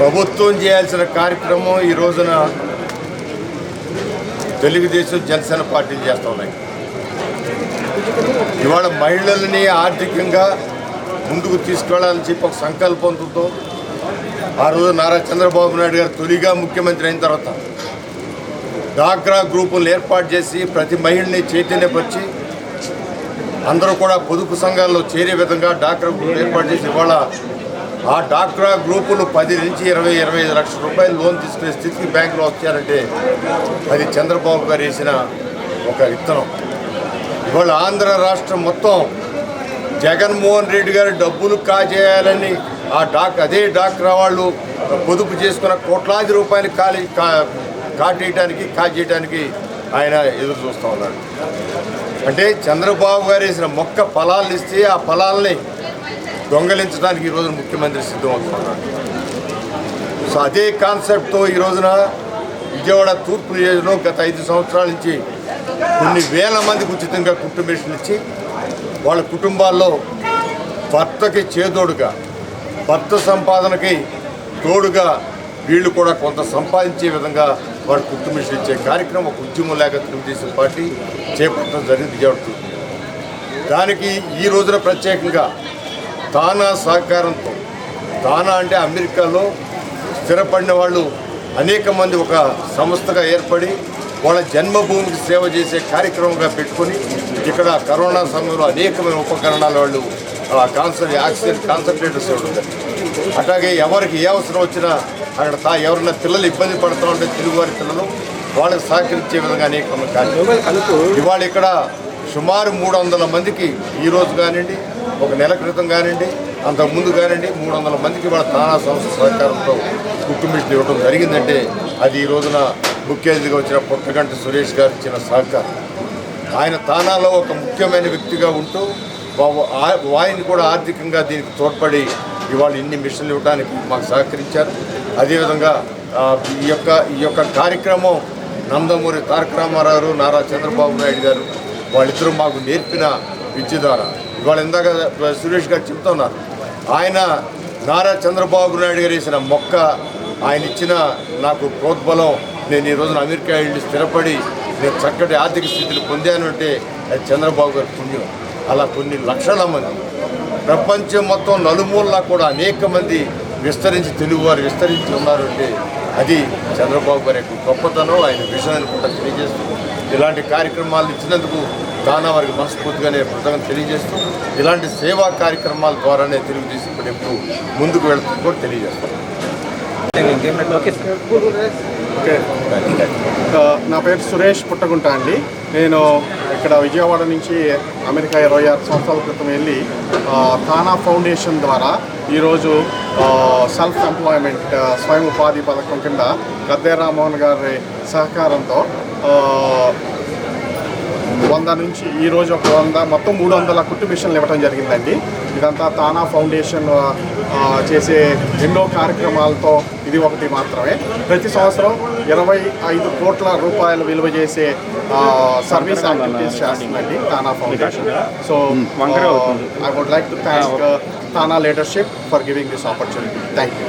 ప్రభుత్వం చేయాల్సిన కార్యక్రమం ఈ రోజున తెలుగుదేశం జనసేన పార్టీలు చేస్తూ ఉన్నాయి. ఇవాళ మహిళల్ని ఆర్థికంగా ముందుకు తీసుకెళ్ళాలని చెప్పి ఒక సంకల్పంతో ఆ రోజు నారా చంద్రబాబు నాయుడు గారు తొలిగా ముఖ్యమంత్రి అయిన తర్వాత డాక్రా గ్రూపులను ఏర్పాటు చేసి ప్రతి మహిళని చైతన్యపరిచి అందరూ కూడా పొదుపు సంఘాల్లో చేరే విధంగా డాక్రా గ్రూపులు ఏర్పాటు చేసి ఇవాళ ఆ డాక్రా గ్రూపులు పది నుంచి ఇరవై ఇరవై ఐదు లక్షల రూపాయలు లోన్ తీసుకునే స్థితికి బ్యాంకులో వచ్చారంటే అది చంద్రబాబు గారు వేసిన ఒక విత్తనం. ఇవాళ ఆంధ్ర రాష్ట్రం మొత్తం జగన్మోహన్ రెడ్డి గారు డబ్బులు కాజేయాలని ఆ డాక్ అదే డాక్రా వాళ్ళు పొదుపు చేసుకున్న కోట్లాది రూపాయలు కాలి కా కాటేయడానికి కాజేయడానికి ఆయన ఎదురు చూస్తూ ఉన్నాడు అంటే చంద్రబాబు గారు వేసిన మొక్క ఫలాలు ఇస్తే ఆ ఫలాల్ని దొంగలించడానికి ఈ రోజున ముఖ్యమంత్రి సిద్ధమవుతున్నారు. సో అదే కాన్సెప్ట్తో ఈ రోజున విజయవాడ తూర్పు నియోజకవర్గం గత ఐదు సంవత్సరాల నుంచి కొన్ని వేల మందికి ఉచితంగా కుటుంబేషన్ ఇచ్చి వాళ్ళ కుటుంబాల్లో భర్తకి చేదోడుగా భర్త సంపాదనకి తోడుగా వీళ్ళు కూడా కొంత సంపాదించే విధంగా వాళ్ళు కుటుంబేషన్ ఇచ్చే కార్యక్రమం ఒక ఉద్యమం లేక తెలుగుదేశం పార్టీ చేపట్టడం జరిగింది విజయవాడ దానికి ఈ రోజున ప్రత్యేకంగా తానా సహకారంతో తానా అంటే అమెరికాలో స్థిరపడిన వాళ్ళు అనేక మంది ఒక సంస్థగా ఏర్పడి వాళ్ళ జన్మభూమికి సేవ చేసే కార్యక్రమంగా పెట్టుకొని ఇక్కడ కరోనా సమయంలో అనేకమైన ఉపకరణాలు వాళ్ళు కాన్సర్ ఆక్సిజన్ కాన్సన్ట్రేటర్స్ ఇవ్వడం అట్లాగే ఎవరికి ఏ అవసరం వచ్చినా అక్కడ తా ఎవరైనా పిల్లలు ఇబ్బంది పడుతూ ఉంటే తెలుగువారి పిల్లలు వాళ్ళకి సహకరించే విధంగా అనేక ఇవాళ ఇక్కడ సుమారు మూడు వందల మందికి ఈరోజు కానివ్వండి ఒక నెల క్రితం కానివ్వండి అంతకుముందు కానివ్వండి మూడు వందల మందికి వాళ్ళ తానా సంస్థ సహకారంతో కుటుంబీట్లు ఇవ్వడం జరిగిందంటే అది ఈ రోజున ముఖ్య అతిథిగా వచ్చిన పుట్టగంట సురేష్ గారు ఇచ్చిన సహకారం. ఆయన తానాలో ఒక ముఖ్యమైన వ్యక్తిగా ఉంటూ వా- కూడా ఆర్థికంగా దీనికి తోడ్పడి ఇవాళ ఇన్ని మిషన్లు ఇవ్వడానికి మాకు సహకరించారు. అదేవిధంగా ఈ యొక్క ఈ యొక్క కార్యక్రమం నందమూరి తారక రామారావు నారా చంద్రబాబు నాయుడు గారు వాళ్ళిద్దరూ మాకు నేర్పిన విద్య ద్వారా ఇవాళ ఇందాక సురేష్ గారు చెప్తున్నారు ఆయన నారా చంద్రబాబు నాయుడు గారు వేసిన మొక్క ఆయన ఇచ్చిన నాకు ప్రోద్బలం నేను ఈ రోజున అమెరికా వెళ్ళి స్థిరపడి నేను చక్కటి ఆర్థిక స్థితిని పొందాను అంటే అది చంద్రబాబు గారి పుణ్యం. అలా కొన్ని లక్షల మంది ప్రపంచం మొత్తం నలుమూలలా కూడా అనేక మంది విస్తరించి తెలుగువారు విస్తరించి ఉన్నారు అంటే అది చంద్రబాబు గారి యొక్క గొప్పతనం ఆయన విషయం అని కూడా తెలియజేస్తూ ఇలాంటి కార్యక్రమాలు ఇచ్చినందుకు తానా వారికి మనస్ఫూర్తిగా నేను కృతజ్ఞత తెలియజేస్తూ ఇలాంటి సేవా కార్యక్రమాల ద్వారానే తెలుగుదేశం ఇప్పుడు ఎప్పుడు ముందుకు వెళ్తుంది కూడా తెలియజేస్తాను ఓకే. ఆ, నా పేరు సురేష్ పుట్టగుంట అండి. నేను ఇక్కడ విజయవాడ నుంచి అమెరికా ఇరవై ఆరు సంవత్సరాల క్రితం వెళ్ళి తానా ఫౌండేషన్ ద్వారా ఈరోజు సెల్ఫ్ ఎంప్లాయ్మెంట్ స్వయం ఉపాధి పథకం కింద గద్దే రామ్మోహన్ గారి సహకారంతో వంద నుంచి ఈ రోజు ఒక వంద మొత్తం మూడు వందల కుట్టు మిషన్లు ఇవ్వడం జరిగిందండి. ఇదంతా తానా ఫౌండేషన్ చేసే ఎన్నో కార్యక్రమాలతో ఇది ఒకటి మాత్రమే. ప్రతి సంవత్సరం ఇరవై ఐదు కోట్ల రూపాయలు విలువ చేసే సర్వీస్ యాక్టివిటీస్ చేస్తుందండి TANA foundation so I would like to thank TANA leadership for giving this opportunity thank you